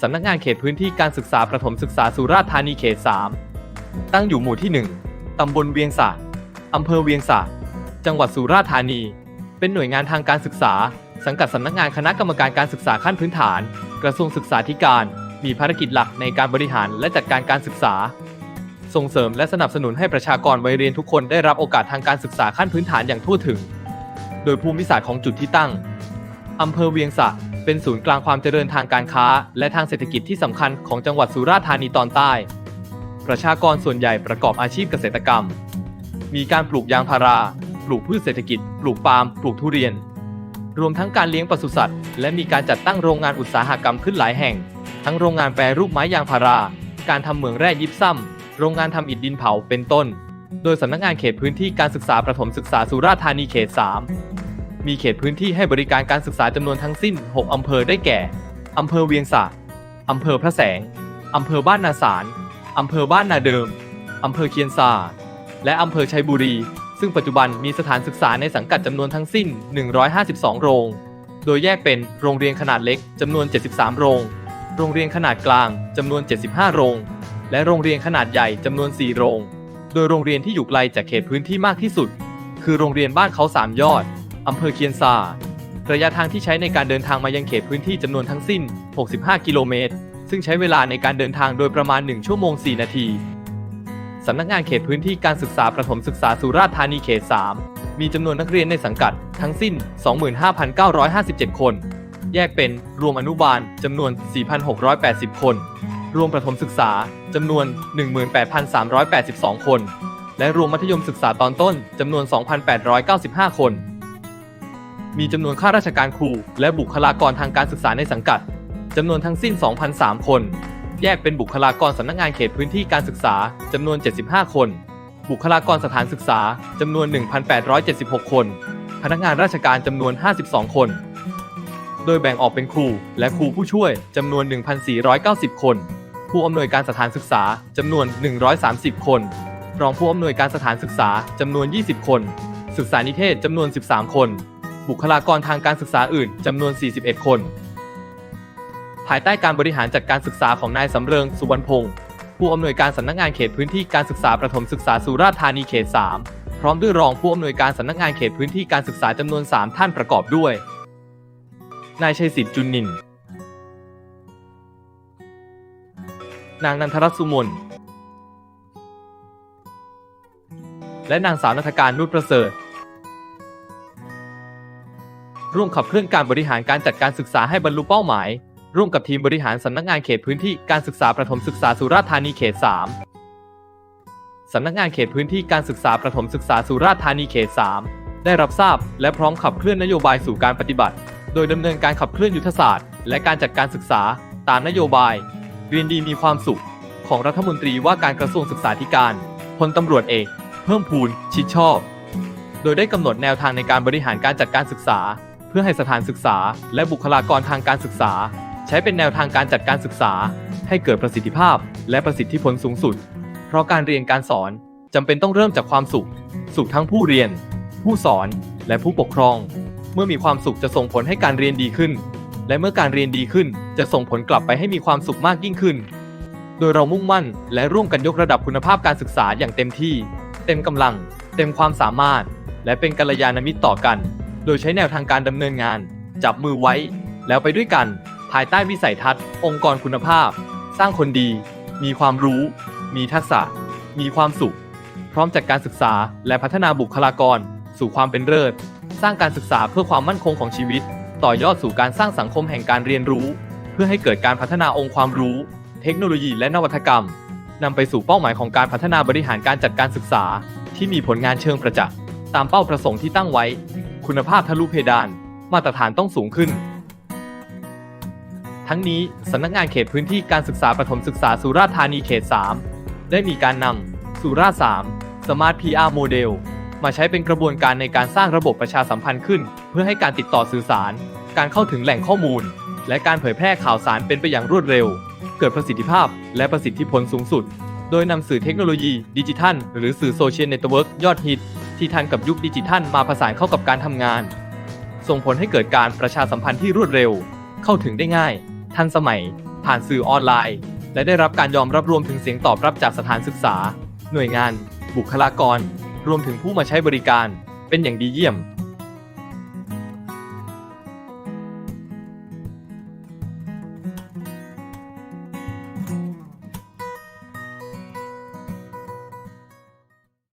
สำนักงานเขตพื้นที่การศึกษาประถมศึกษาสุราษฎร์ธานีเขต 3 ตั้งอยู่หมู่ที่ 1 ตำบลเวียงสะอำเภอเวียงสะจังหวัดสุราษฎร์ธานี เป็นหน่วยงานทางการศึกษา สังกัดสำนักงานคณะกรรมการการศึกษาขั้นพื้นฐาน กระทรวงศึกษาธิการ มีภารกิจหลักในการบริหารและจัดการการศึกษา ส่งเสริมและสนับสนุนให้ประชากรวัยเรียนทุกคนได้รับโอกาสทางการศึกษาขั้นพื้นฐานอย่างทั่วถึง โดยภูมิศาสตร์ของจุดที่ตั้งอำเภอเวียงสะ เป็นศูนย์กลางความเจริญทางการค้า และทางเศรษฐกิจที่สำคัญของจังหวัดสุราษฎร์ธานีตอนใต้ ประชากรส่วนใหญ่ประกอบอาชีพเกษตรกรรม มีการปลูกยางพารา ปลูกพืชเศรษฐกิจ ปลูกปาล์ม ปลูกทุเรียน รวมทั้งการเลี้ยงปศุสัตว์ และมีการจัดตั้งโรงงานอุตสาหกรรมขึ้นหลายแห่ง ทั้งโรงงานแปรรูปไม้ยางพารา การทำเหมืองแร่ยิบซ้ำโรงงานทำอิฐดินเผา เป็นต้น โดยสำนักงานเขตพื้นที่การศึกษาประถมศึกษาสุราษฎร์ธานีเขต 3 มีเขตพื้นที่ให้บริการการศึกษาจำนวนทั้งสิ้น 6 อำเภอได้แก่ อำเภอเวียงสะอำเภอพระแสง อำเภอบ้านนาสารอำเภอบ้านนาเดิม อำเภอเคียนซา และอำเภอชัยบุรี ซึ่งปัจจุบันมีสถานศึกษาในสังกัดจำนวนทั้งสิ้น 152 โรง โดยแยกเป็นโรงเรียนขนาดเล็กจำนวน 73 โรง โรงเรียนขนาดกลางจำนวน 75 โรง และโรงเรียนขนาดใหญ่จำนวน 4 โรง โดยโรงเรียนที่อยู่ไกลจากเขตพื้นที่มากที่สุด คือโรงเรียนบ้านเขาสามยอด อำเภอเคียนซา ระยะทางที่ใช้ในการเดินทางมายังเขตพื้นที่จำนวนทั้งสิ้น 65 กิโลเมตร ซึ่งใช้เวลาในการเดินทางโดยประมาณ 1 ชั่วโมง 4 นาที สำนักงานเขตพื้นที่การศึกษาประถมศึกษาสุราษฎร์ธานีเขต 3 มีจำนวนนักเรียนในสังกัดทั้งสิ้น 25,957 คน แยกเป็นรวมอนุบาลจำนวน 4,680 คน รวมประถมศึกษาจำนวน 18,382 คน และรวมมัธยมศึกษาตอนต้นจำนวน 2,895 คน มีจำนวนข้าราชการครู และบุคลากรทางการศึกษาในสังกัดจำนวนทั้งสิ้น 2,003 คน แยกเป็นบุคลากรสำนักงานเขตพื้นที่การศึกษาจำนวน 75 คน บุคลากรสถานศึกษาจำนวน 1,876 คน พนักงานราชการจำนวน 52 คน โดยแบ่งออกเป็นครู และครูผู้ช่วยจำนวน 1,490 คน ผู้อำนวยการสถานศึกษาจำนวน 130 คน รองผู้อำนวยการสถานศึกษาจำนวน 20 คน ศึกษานิเทศจำนวน 13 คน บุคลากรทางการศึกษาอื่นจำนวน 41 คน ภายใต้การบริหารจัดการศึกษาของนายสำเริงสุวรรณพงศ์ผู้อำนวยการสำนักงานเขตพื้นที่การศึกษาประถมศึกษาสุราษฎร์ธานีเขต 3 พร้อมด้วยรองผู้อำนวยการสำนักงานเขตพื้นที่การศึกษาจำนวน 3 ท่านประกอบด้วย นายชัยสิทธิ์จุนนิน นางนันทรัตน์สุมนและนางสาวนัฐการนุชประเสริฐ ร่วมขับเคลื่อนการบริหารการจัดการศึกษาให้บรรลุเป้าหมาย ร่วมกับทีมบริหารสำนักงานเขตพื้นที่การศึกษาประถมศึกษาสุราษฎร์ธานีเขต 3 สำนักงานเขตพื้นที่การศึกษาประถมศึกษาสุราษฎร์ธานีเขต 3 ได้รับทราบ และพร้อมขับเคลื่อนนโยบายสู่การปฏิบัติ โดยดำเนินการขับเคลื่อนยุทธศาสตร์ และการจัดการศึกษา ตามนโยบายเรียนดีมีความสุข ของรัฐมนตรีว่าการกระทรวงศึกษาธิการพลตำรวจเอก เพิ่มพูนชิดชอบ โดยได้กำหนดแนวทางในการบริหารการจัดการศึกษา พื่อให้สถานศึกษา และบุคลากรทางการศึกษา ใช้เป็นแนวทางการจัดการศึกษา ให้เกิดประสิทธิภาพ และประสิทธิผลสูงสุด เพราะการเรียนการสอนจำเป็นต้องเริ่มจากความสุข สุขทั้งผู้เรียน ผู้สอนและผู้ปกครอง เมื่อมีความสุขจะส่งผลให้การเรียนดีขึ้น และเมื่อการเรียนดีขึ้นจะส่งผลกลับไปให้มีความสุขมากยิ่งขึ้น โดยเรามุ่งมั่น และร่วมกันยกระดับคุณภาพการศึกษาอย่างเต็มที่ เต็มกำลัง เต็มความสามารถ และเป็นกัลยาณมิตรต่อกัน โดยใช้แนวทางการดำเนินงาน จับมือไว้ แล้วไปด้วยกัน ภายใต้วิสัยทัศน์ องค์กรคุณภาพ สร้างคนดี มีความรู้ มีทักษะ มีความสุข พร้อมจัดการศึกษาและพัฒนาบุคลากร สู่ความเป็นเลิศสร้างการศึกษาเพื่อความมั่นคงของชีวิต ต่อยอดสู่การสร้างสังคมแห่งการเรียนรู้ เพื่อให้เกิดการพัฒนาองค์ความรู้ เทคโนโลยีและนวัตกรรมนำไปสู่เป้าหมายของการพัฒนาบริหารการจัดการศึกษา ที่มีผลงานเชิงประจักษ์ตามเป้าประสงค์ที่ตั้งไว้ คุณภาพทะลุเพดาน มาตรฐานต้องสูงขึ้น ทั้งนี้สำนักงานเขตพื้นที่การศึกษาประถมศึกษาสุราษฎร์ธานีเขต 3 ได้มีการนำสุราษฎร์3 Smart PR Model มาใช้เป็นกระบวนการในการสร้างระบบประชาสัมพันธ์ขึ้น เพื่อให้การติดต่อสื่อสาร การเข้าถึงแหล่งข้อมูล และการเผยแพร่ข่าวสารเป็นไปอย่างรวดเร็ว เกิดประสิทธิภาพ และประสิทธิผลสูงสุด โดยนำสื่อเทคโนโลยี ดิจิทัล หรือสื่อโซเชียลเน็ตเวิร์กยอดฮิต ที่ทันกับยุคดิจิทัลมาผสานเข้ากับการทำงาน ส่งผลให้เกิดการประชาสัมพันธ์ที่รวดเร็ว เข้าถึงได้ง่าย ทันสมัย ผ่านสื่อออนไลน์ และได้รับการยอมรับรวมถึงเสียงตอบรับจากสถานศึกษา หน่วยงาน บุคลากร รวมถึงผู้มาใช้บริการ เป็นอย่างดีเยี่ยม